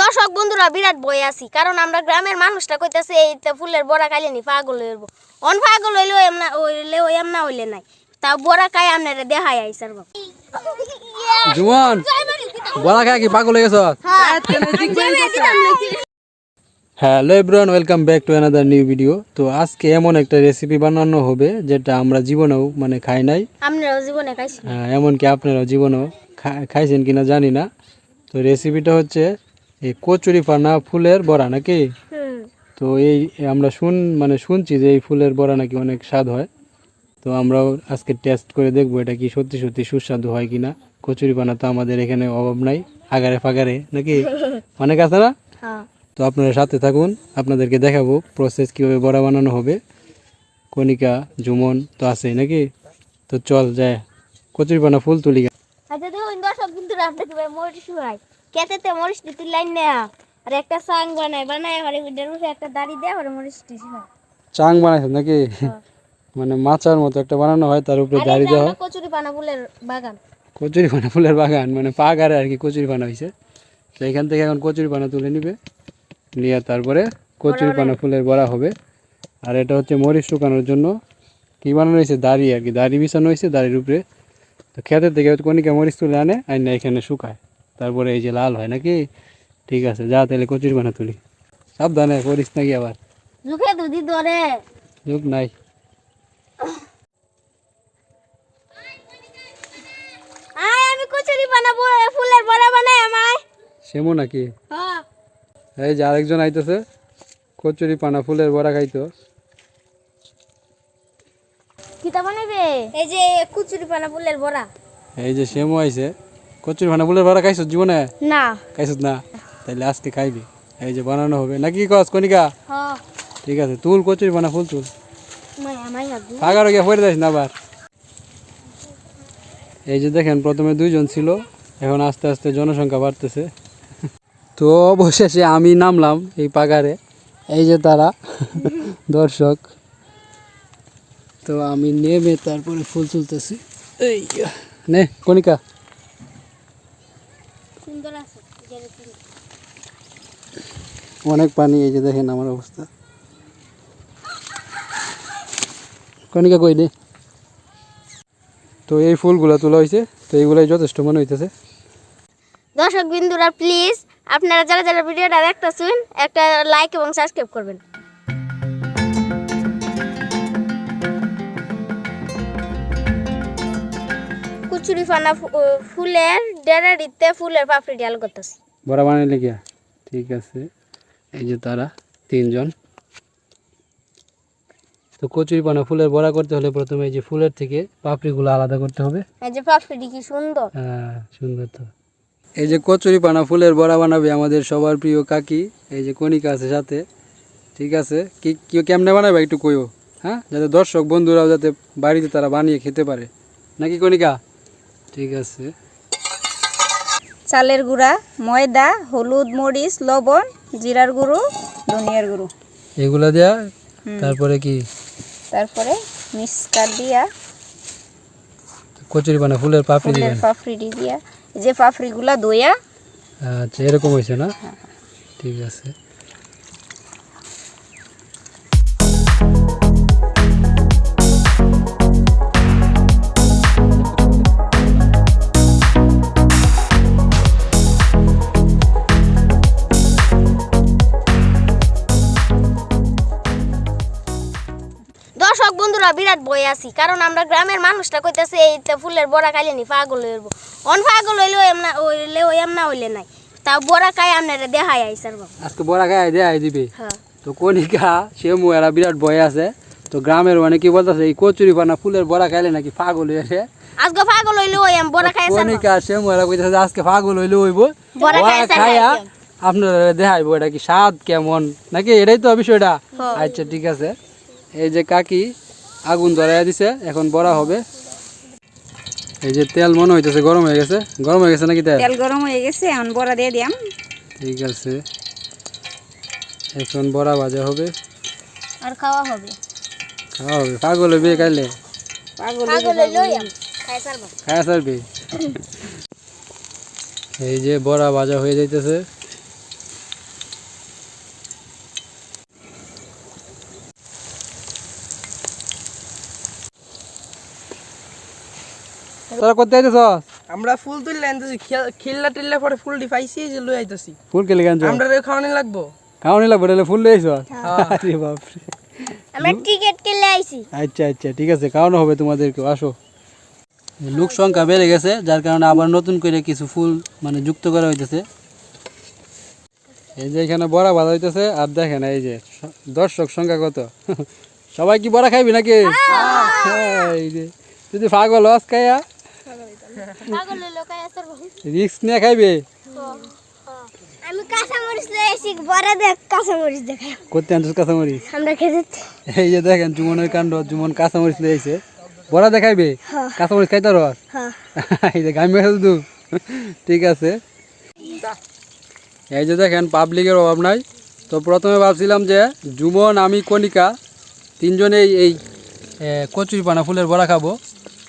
দর্শক বন্ধুরা বিরাট বই আছি কারণ আমরা গ্রামের মানুষটা কইতাছে এই তো ফুলের বড়া খাইলে নি পাগল হইব অন পাগল হইলে এমনা হইলে ওই এমনা হইলে নাই। তা বড়া খাই আপনারা দেখাই আইসার বাবা জুমন বলা খায় কি পাগল হয়ে গেছ? Hello everyone welcome back to another new video তো আজকে এমন একটা রেসিপি বানানো হবে যেটা আমরা জীবনেও মানে খাই নাই। আপনারাও জীবনে খাইছি আহ, এমনকি আপনারাও জীবনেও খাইছেন কিনা জানি না। তো রেসিপিটা হচ্ছে এই কচুরি পানা ফুলের বড়া নাকি? তো এই আমরা শুন মানে শুনছি যে এই ফুলের বড়া নাকি অনেক স্বাদ হয়। তো আমরাও আজকে টেস্ট করে দেখব এটা কি সত্যি সত্যি সুস্বাদু হয় কিনা। কচুরি পানা তো আমাদের এখানে অভাব নাই আগারে ফাগারে নাকি? অনেক আছে না? হ্যাঁ। তো আপনারা সাথে থাকুন আপনাদেরকে দেখাবো প্রসেস কীভাবে বড়া বানানো হবে। কণিকা জুমন তো আছেই নাকি? তো চল যায় কচুরি পানা ফুল তুলি। গে। আচ্ছা দেখুন দর্শক বন্ধুরা আপনাকে ভাই মরিচ শুকাই খেতেতে মরিচ দিতে লাইন নেয়া। আর একটা সাং বানায় বানায় আর এটার উপরে একটা দাড়ি দেয় আর মরিচ হয় চাং বানাইছেন নাকি? মানে মাচার মতো একটা বানানো হয় তার উপরে দাড়ি দেওয়া হয়। কচুরি পানা ফুলের বাগান। কচুরি পানা ফুলের বাগান মানে পাগারে আর কি কচুরি পানা তো এখান থেকে এখন কচুরি পানা তুলে নিবে নিয়ে তারপরে কচুরি পানা ফুলের বড়া হবে। আর এটা হচ্ছে মরিচ শুকানোর জন্য। কি বানানো হয়েছে দাড়ি আর কি দাড়ি বিছানো হয়েছে দাড়ির উপরে। তো খেতের থেকে কনিকা মরিচ তুলে আনে আর না এখানে শুকায়। তারপরে এই যে লাল হয় নাকি? ঠিক আছে যা তাহলে কচুরি পানা তুলি। সাবধানে করিস নাকি আবার? মুখে দুধি ধরে। যুগ নাই। আয় আমি কচুরি পানা ফুলের বড়া বানাই আমায়। সেমো নাকি? হ্যাঁ। এই যে আরেকজন আইতেছে কচুরি পানা ফুলের বড়া খাইতো। কিতা বানাইবে? এই যে কচুরি পানা ফুলের বড়া। এই যে সেমো আইছে। কচুরি পানা ফুলের বড়া খাইছ জীবনে? না। খাইছ না? তাইলে আজকে খাইবি। এই যে বানানো হবে। নাকি কস কনিকা ঠিক আছে তুল কচুরি পানা ফুল তুল। ফাঁকার গিয়ে পড়ে যাস না আবার। এই যে দেখেন প্রথমে দুইজন ছিল এখন আস্তে আস্তে জনসংখ্যা বাড়তেছে। তো অবশেষে আমি নামলাম এই পাগারে এই যে তারা দর্শক। তো আমি নেমে তারপরে ফুল তুলতেছি। এই নে কনিকা সুন্দর আছে অনেক পানি এই যে দেখেন আমার অবস্থা। কনিকা কই নে তো এই ফুলগুলো তোলা হয়েছে তো এইগুলাই যথেষ্ট মনে হইতেছে। দর্শক বিন্দুরা প্লিজ আপনারা যারা যারা ভিডিওটা দেখতেছেন একটা লাইক এবং সাবস্ক্রাইব করবেন। কুচুরি ফানা ফুলের ডেরারিতে ফুলের পাপড়ি ডাল করতেছি। বড়া বানাইলে গিয়া? ঠিক আছে। এই যে তারা তিনজন। তো কচুরি পানা ফুলের বড়া করতে হলে প্রথমে এই যে ফুলের থেকে পাপড়িগুলো আলাদা করতে হবে। এই যে পাপড়ি কি সুন্দর। হ্যাঁ সুন্দর তো। এই যে কচুরি পানা ফুলের বড়া বানাবে আমাদের সবার প্রিয় কাকি এই যে কণিকা আছে সাথে। ঠিক আছে। কি কি কেমনে বানাবে একটু কইও? হ্যাঁ? যাতে দর্শক বন্ধুরাও যাতে বাড়িতে তারা বানিয়ে খেতে পারে। নাকি কণিকা? ঠিক আছে। চালের গুঁড়া ময়দা হলুদ মরিচ লবণ জিরার গুঁড়ো ধনিয়ার গুঁড়ো। এগুলা দেয়া তারপরে কি? তারপরে মিক্সকার দিয়া কচুরি পানা ফুলের পাপড়ি দিবেন পাপড়ি দিয়া। যে পাপড়িগুলা দইয়া আচ্ছা এরকম হয়েছে না? ঠিক আছে। বন্ধুরা বিরাট বই আছি। কারণ আমরা গ্রামের মানুষটা কইতাছে এই ফুলের বড়া খাইলে নি পাগল হইব। অন পাগল হইলে এমনা হইলে ওই এমনা হইলে নাই। তা বড়া খাই আপনারা দেখাই আইসার বাবা। আজকে বড়া খাই দেয় দিবে। হ্যাঁ। তো কণিকা সে এরা বিরাট ভয় আছে। তো গ্রামের অনেকে বলতেছে এই কচুরি পানা ফুলের বড়া খাইলে নাকি পাগল হয়েছে আজকে পাগল হইলে ওই আমি বড়া খাই কণিকা সে এরা কইতেছে আজকে পাগল হইলে হইব। বড়া খাইয়া। আপনারা দেখাইবো এটা কি স্বাদ কেমন। নাকি এটাই তো বিষয়টা। হ্যাঁ। আচ্ছা ঠিক আছে। এই যে কাকি আগুন ধরাইয়া দিছে এখন বড়া হবে। এই যে তেল মনে হইতেছে গরম হয়ে গেছে। গরম হয়ে গেছে নাকি তেল? তেল গরম হয়ে গেছে এখন বড়া দিয়ে দিয়াম। ঠিক আছে। এখন বড়া ভাজা হবে। আর খাওয়া হবে। খাওয়া হবে। পাগল হইবে খাইলে পাগল খাইসার সারবি এই যে বড়া ভাজা হয়ে যাইতেছে। তোরা করতে আইতেছ আমরা ফুল তুললে আনতেছি খিল্লা টিল্লা পরে ফুল ডি পাইছি যে লই আইতেছি। ফুল কেলে গান আমরা রে খাওয়ানি লাগবো? খাওয়ানি লাগবে তাহলে ফুল লইছ আরে বাপরে। আমরা টিকিট কেলে আইছি। আচ্ছা আচ্ছা ঠিক আছে খাওয়ানো হবে তোমাদেরকে আসো। লোক সংখ্যা বেড়ে গেছে যার কারণে আবার নতুন করে কিছু ফুল মানে যুক্ত করা হইতেছে। এই যে এখানে বড়া বাঁধা হইতেছে আর দেখেন এই যে দর্শক সংখ্যা কত? সবাই কি বড়া খাইবি নাকি? হ্যাঁ, এই যে যদি ফাগল লস খাইয়া রিক্স নিয়ে খাইবে? আমি কাঁচা মরিচ লই বড় দেখ কাঁচা মরিচ দেখাই করতে আনছিস কাঁচামরিচ? আমরা খেতে এই যে দেখেন জুমনের কাণ্ড জুমন কাঁচামরিচ লিয়ে আইছে। বড়া দেখাইবে কাঁচামরিচ খাইতে রস এই যে গামি শুধু। ঠিক আছে। এই যে দেখেন পাবলিকের অভাব নাই। তো প্রথমে ভাবছিলাম যে জুমন আমি কণিকা তিনজনেই এই কচুরি পানা ফুলের বড়া খাব।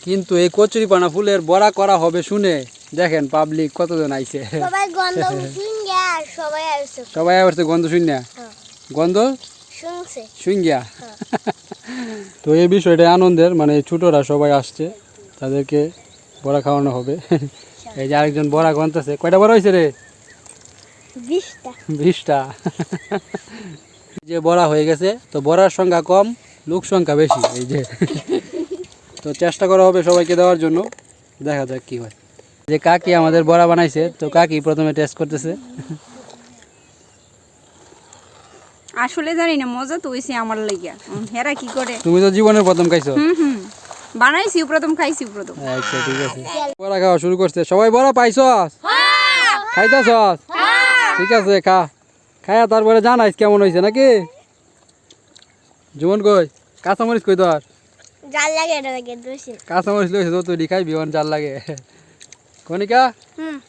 কিন্তু এই কচুরি পানা ফুলের বড়া করা হবে শুনে দেখেন পাবলিক কতজন আইছে। সবাই গন্ধ শুনগে সবাই আইছে। সবাই আসছে গন্ধ শুনিয়া হ্যাঁ। গন্ধ? শুনছে শুঙ্গিয়া তো এই বিষয়টা আনন্দের মানে ছোটরা সবাই আসছে তাদেরকে বড়া খাওয়ানো হবে। এই যে আরেকজন বড়া গন্তাছে কয়টা বড়া হয়েছে রে? বিশটা। বিশটা। যে বড়া হয়ে গেছে তো বড়ার সংখ্যা কম লোক সংখ্যা বেশি এই যে। তো চেষ্টা করা হবে সবাইকে দেওয়ার জন্য। দেখা যাক কি হয়। যে কাকি আমাদের বড়া বানাইছে তো কাকি প্রথমে টেস্ট করতেছে। আসলে জানি না মজা তো হয়েছে আমার লাগিয়া। হেরা কি করে? তুমি তো জীবনের প্রথম খাইছো। হুম হুম। বানাইছি প্রথম খাইছি প্রথম। আচ্ছা ঠিক আছে। বড়া খাওয়া শুরু করছে। সবাই বড়া পাইছস খাইতেছস ঠিক আছে খা। খায়া তারপরে জানাইস কেমন হয়েছে নাকি? জীবন কই? কাঁচামরিচ কই তোর? জাল লাগে এটা লাগে দোষী কাঁচামরিচ লইছে তো তুই খাইবি অন জাল লাগে। কনিকা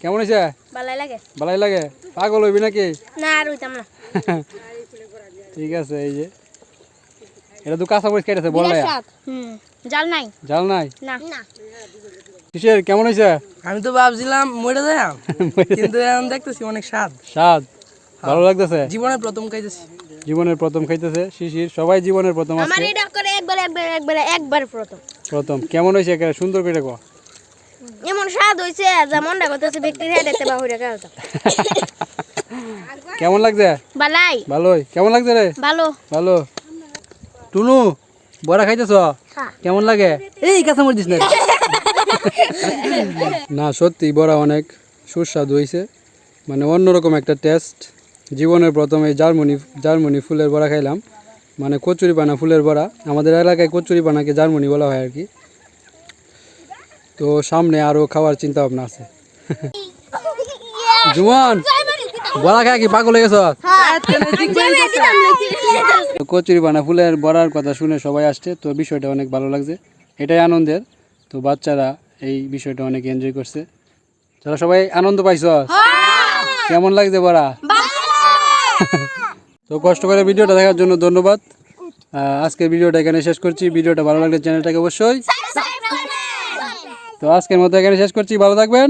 কেমন হয়েছে লাগে। ভালাই লাগে? পাগল হইবি নাকি? না আর হইতাম না। ঠিক আছে এই যে। এটা তো কাঁচামরিচ বললে হুম জাল নাই। জাল নাই? না। না। কিসের কেমন হয়েছে আমি তো ভাবছিলাম মরে যাইম কিন্তু এখন দেখতেছি অনেক স্বাদ। স্বাদ। ভালো লাগতেছে? জীবনের প্রথম খাইতেছি। জীবনের প্রথম খাইতেছে শিশির সবাই জীবনের প্রথম আমার আছে এটা করে একবার একবার একবার একবার প্রথম। প্রথম। কেমন হয়েছে একেবারে? সুন্দর করে কো। এমন স্বাদ হইছে যা মনটা করতেছে ব্যক্তির হেড এতে বাহুরে খাওয়া কেমন লাগছে? বালাই। ভালোই। কেমন লাগছে রে? ভালো। ভালো। টুনু বড়া খাইতেছ? হ্যাঁ। কেমন লাগে? এই কাঁচা মরিচ না। না সত্যি বড়া অনেক সুস্বাদু হয়েছে মানে অন্যরকম একটা টেস্ট জীবনের প্রথমে জার্মনি জার্মনি ফুলের বড়া খাইলাম। মানে কচুরি পানা ফুলের বড়া। আমাদের এলাকায় কচুরি পানাকে জার্মনি বলা হয় আর কি। তো সামনে আরও খাওয়ার চিন্তা ভাবনা আছে। জুমন বড়া খায় কি পাগল হয়ে গেছ? তো কচুরি বানা ফুলের বড়ার কথা শুনে সবাই আসছে। তো বিষয়টা অনেক ভালো লাগছে। এটাই আনন্দের। তো বাচ্চারা এই বিষয়টা অনেক এনজয় করছে। তারা সবাই আনন্দ পাইছ? কেমন লাগছে বড়া? তো কষ্ট করে ভিডিওটা দেখার জন্য ধন্যবাদ। আজকের ভিডিওটা এখানে শেষ করছি। ভিডিওটা ভালো লাগলে চ্যানেলটাকে অবশ্যই তো আজকের মতো এখানে শেষ করছি। ভালো থাকবেন।